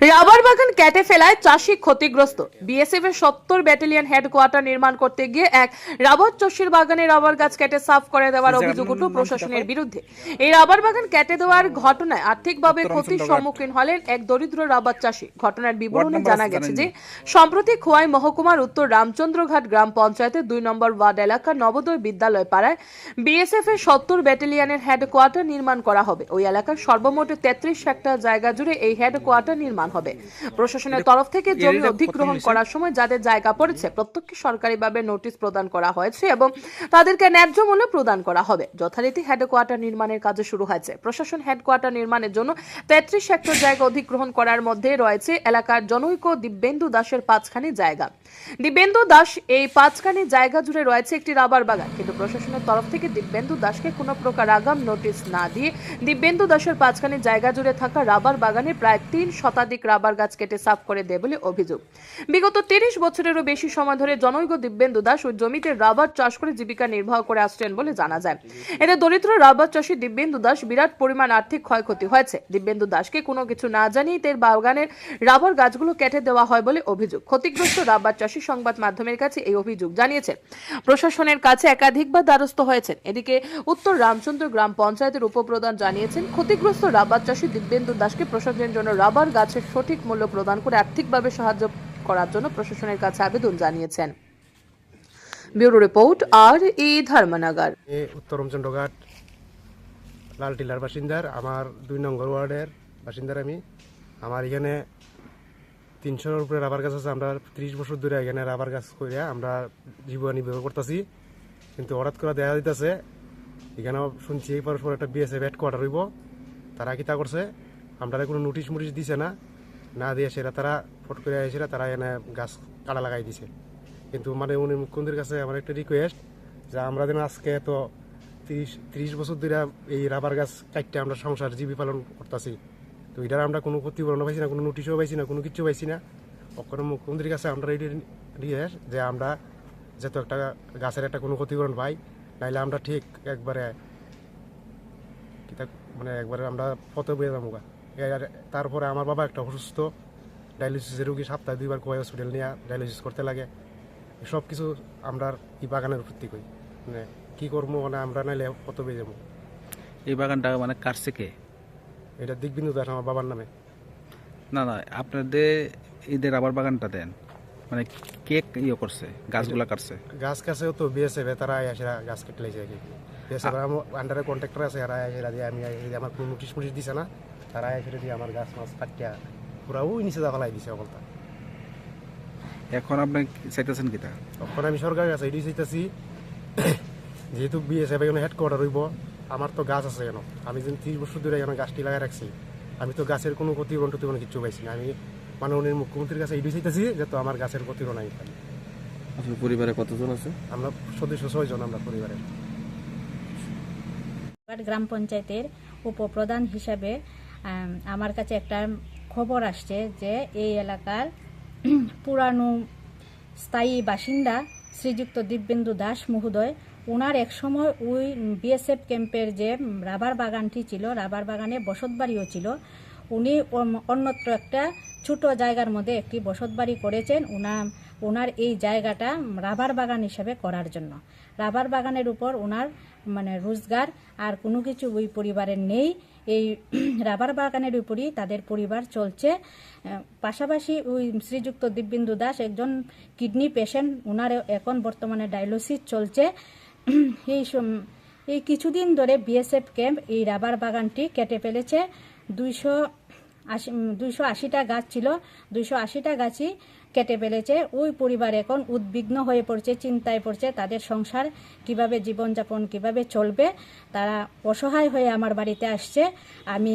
Rubber বাগান কেটে ফেলায় চাষি ক্ষতিগ্রস্ত। বিএসএফ এর সত্তর ব্যাটালিয়ন হেডকোয়ার্টার নির্মাণ করতে গিয়ে এক রাবার চাষির বাগানে রাবার গাছ কেটে সাফ করে দেওয়ার অভিযোগ উঠল প্রশাসনের বিরুদ্ধে। এই রাবার বাগান কেটে দেওয়ার ঘটনায় আর্থিকভাবে ক্ষতির সম্মুখীন হলেন এক দরিদ্র রাবার চাষি। ঘটনার বিবরণে জানা গেছে যে সম্প্রতি খোয়াই মহকুমার উত্তর রামচন্দ্রঘাট গ্রাম পঞ্চায়েতের দুই নম্বর ওয়ার্ড এলাকার নবোদয় বিদ্যালয় পাড়ায় বিএসএফ এর সত্তর ব্যাটালিয়নের হেডকোয়ার্টার নির্মাণ করা হবে। ওই এলাকার সর্বমোট তেত্রিশ হেক্টর জায়গা জুড়ে এই হেডকোয়ার্টার নির্মাণ হবে। প্রশাসনের তরফ থেকে জমি অধিগ্রহণ করার সময় যাদের জায়গা পড়েছে প্রত্যেককে সরকারিভাবে নোটিশ প্রদান করা হয়েছে এবং তাদেরকে ন্যায্য মূল্য প্রদান করা হবে। যথারীতি হেডকোয়ার্টার নির্মাণের কাজ শুরু হয়েছে। প্রশাসন হেডকোয়ার্টার নির্মাণের জন্য তেত্রিশ হেক্টর জায়গা অধিগ্রহণ করার মধ্যে রয়েছে এলাকার জনৈক দিব্যেন্দু দাসের পাঁচখানি জায়গা। দিব্যেন্দু দাস এই পাঁচখানি জায়গা জুড়ে রয়েছে একটি রাবার বাগান। কিন্তু প্রশাসনের তরফ থেকে দিব্যেন্দু দাসকে কোনো প্রকার আগাম নোটিশ না দিয়ে দিব্যেন্দু দাসের পাঁচখানি জায়গা জুড়ে থাকা রাবার বাগানে প্রায় তিন শতাধিক রাবার গাছ কেটে সাফ করে দেয় বলে অভিযোগ। বিগত তিরিশ বছরেরও বেশি সময় ধরে জনৈক দিব্যেন্দু দাস ওই জমিতে রাবার চাষ করে জীবিকা নির্বাহ করে আসছেন বলে জানা যায়। এতে দরিদ্র রাবার চাষী দিব্যেন্দু দাস বিরাট পরিমাণ আর্থিক ক্ষয়ক্ষতি হয়েছে। দিব্যেন্দু দাসকে কোনো কিছু না জানিয়ে তের বাগানের রাবার গাছগুলো কেটে দেওয়া হয় বলে অভিযোগ। ক্ষতিগ্রস্ত রাবার চাষী সংবাদ মাধ্যমের কাছে এই অভিযোগ জানিয়েছেন প্রশাসনের কাছে একাধিকবার দ্বারস্থ হয়েছেন। এদিকে উত্তর রামচন্দ্র গ্রাম পঞ্চায়েতের উপপ্রধান জানিয়েছেন, ক্ষতিগ্রস্ত রাবার চাষী দিব্যেন্দু দাসকে প্রশাসনের জন্য রাবার গাছের সঠিক মূল্য প্রদান করে আর্থিকভাবে সাহায্য করার জন্য প্রশাসনের কাছে আবেদন জানিয়েছেন। ব্যুরো রিপোর্ট, আর ই ধর্মনগর। আমি উত্তর রামচন্দ্রঘাট লাল টিলার বাসিন্দার, আমার দুই নম্বর ওয়ার্ডের বাসিন্দার আমি। আমার এখানে তিনশোর উপরে রাবার গাছ আছে, আমরা ত্রিশ বছর ধরে এখানে রাবার গাছ করে আমরা জীবন নির্বাহ করতেছি। কিন্তু হঠাৎ করে দেখা দিতেছে এখানে শুনছি এই পরস্পর একটা বিএসএফ হেড কোয়ার্টার হইব। তারা কি তা করছে? আমরা কোনো নোটিশ মুটিশ দিছে না। না দিয়ে সেটা তারা ফট করে এসে তারা এখানে গাছ কাটা লাগাই দিছে। কিন্তু মানে উনি মুখ্যমন্ত্রীর কাছে আমার একটা রিকোয়েস্ট যে আমরা যেন আজকে তো তিরিশ তিরিশ বছর ধরে এই রাবার গাছ কাটতে আমরা সংসার জীবী পালন করতেছি। তো এটার আমরা কোনো ক্ষতিপূরণ পাইছি না, কোনো নোটিশও পাইছি না, কোনো কিছু পাইছি না। ওখানে মুখ্যমন্ত্রীর কাছে আমরা এই রিকোয়েস্ট যে আমরা যেহেতু একটা গাছের একটা কোনো ক্ষতিপূরণ পাই, নাইলে আমরা ঠিক একবারে মানে একবারে আমরা ফটো পেয়ে যাব তারপরে আমার বাবা একটা অসুস্থ ডায়ালিসিসের রুগী সপ্তাহে দুইবার কোয়াই হসপিটাল নিয়ে ডায়ালিসিস করতে লাগে। সব কিছু আমরা এই বাগানের প্রতি করি। মানে কি করব মানে আমরা নাইলে কত পেয়ে যাব? এই বাগানটা মানে কাটছে কে? এটা দিকবিন্দু দাস আমার বাবার নামে। না না আপনাদের ঈদের আবার বাগানটা দেন। মানে কে ইয়ে করছে? গাছগুলা কাটছে? গাছ কাছেও তো বিএসএফ তারা আসে গাছ কেটে লাগছে আন্ডারে কন্ট্রাক্টর আছে এরা এসে দিয়ে আমি আমার কোনো নোটিশ মুটিশ দিছে না তারা এসে দিয়ে আমার গাছ মাছ কাটিয়া পুরা ওই নিচে দা ফেলাই দিছে অকলতা এখন আপনি চাইতেছেন কিটা? তখন আমি সরকারের কাছে এটি চাইতেছি। যেহেতু বিএসএফ এখানে হেডকোয়ার্টার রইব আমার তো গাছ আছে কেন আমি যেন ত্রিশ বছর ধরে এখানে গাছটি লাগাই রাখছি। আমি তো গাছের কোনো ক্ষতিপূরণ টতিপূরণ কিছু পাইছি না। আমি মাননীয় মুখ্যমন্ত্রীর কাছে এটি চাইতেছি যে তো আমার গাছের ক্ষতিপূরণ আমি পাই আপনার পরিবারে কতজন আছে? আমরা সদস্য ছয়জন আমরা পরিবারের। গ্রাম পঞ্চায়েতের উপপ্রধান হিসাবে আমার কাছে একটা খবর আসছে যে এই এলাকার পুরানো স্থায়ী বাসিন্দা শ্রীযুক্ত দিব্যেন্দু দাস মহোদয় ওনার এক সময় ওই বিএসএফ ক্যাম্পের যে রাবার বাগানটি ছিল, রাবার বাগানে বসতবাড়িও ছিল, উনি অন্যত্র একটা ছোট জায়গার মধ্যে একটি বসতবাড়ি করেছেন। উনা ওনার এই জায়গাটা রাবার বাগান হিসাবে করার জন্য। রাবার বাগানের উপর ওনার মানে রোজগার আর কোনো কিছু ওই পরিবারের নেই। এই রাবার বাগানের উপরই তাদের পরিবার চলছে। পাশাপাশি ওই শ্রীযুক্ত দিব্যেন্দু দাস একজন কিডনি পেশেন্ট, ওনার এখন বর্তমানে ডায়ালিসিস চলছে। এই এই কিছুদিন ধরে বিএসএফ ক্যাম্প এই রাবার বাগানটি কেটে ফেলেছে। দুইশো আশি দুইশো আশিটা গাছ ছিল। দুইশো আশিটা গাছই কেটে ফেলেছে। ওই পরিবার এখন উদ্বিগ্ন হয়ে পড়ছে চিন্তায় পড়ছে তাদের সংসার কীভাবে জীবনযাপন কীভাবে চলবে। তারা অসহায় হয়ে আমার বাড়িতে আসছে। আমি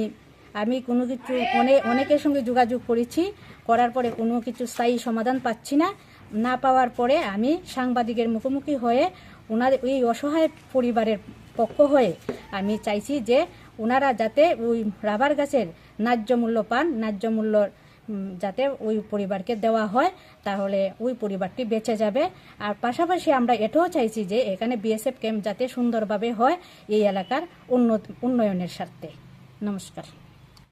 আমি কোনো কিছু অনেক অনেকের সঙ্গে যোগাযোগ করেছি। করার পরে কোনো কিছু স্থায়ী সমাধান পাচ্ছি না। না পাওয়ার পরে আমি সাংবাদিকের মুখোমুখি হয়ে ওনার ওই অসহায় পরিবারের পক্ষ হয়ে আমি চাইছি যে ওনারা যাতে ওই রাবার গাছের ন্যায্য মূল্য পান ন্যায্য মূল্য উম, যাতে ওই পরিবারকে দেওয়া হয়, তাহলে ওই পরিবারটি বেঁচে যাবে। আর পাশাপাশি আমরা এটাও চাইছি যে এখানে বিএসএফ ক্যাম্প যাতে সুন্দরভাবে হয় এই এলাকার উন্নত, উন্নয়নের স্বার্থে। নমস্কার।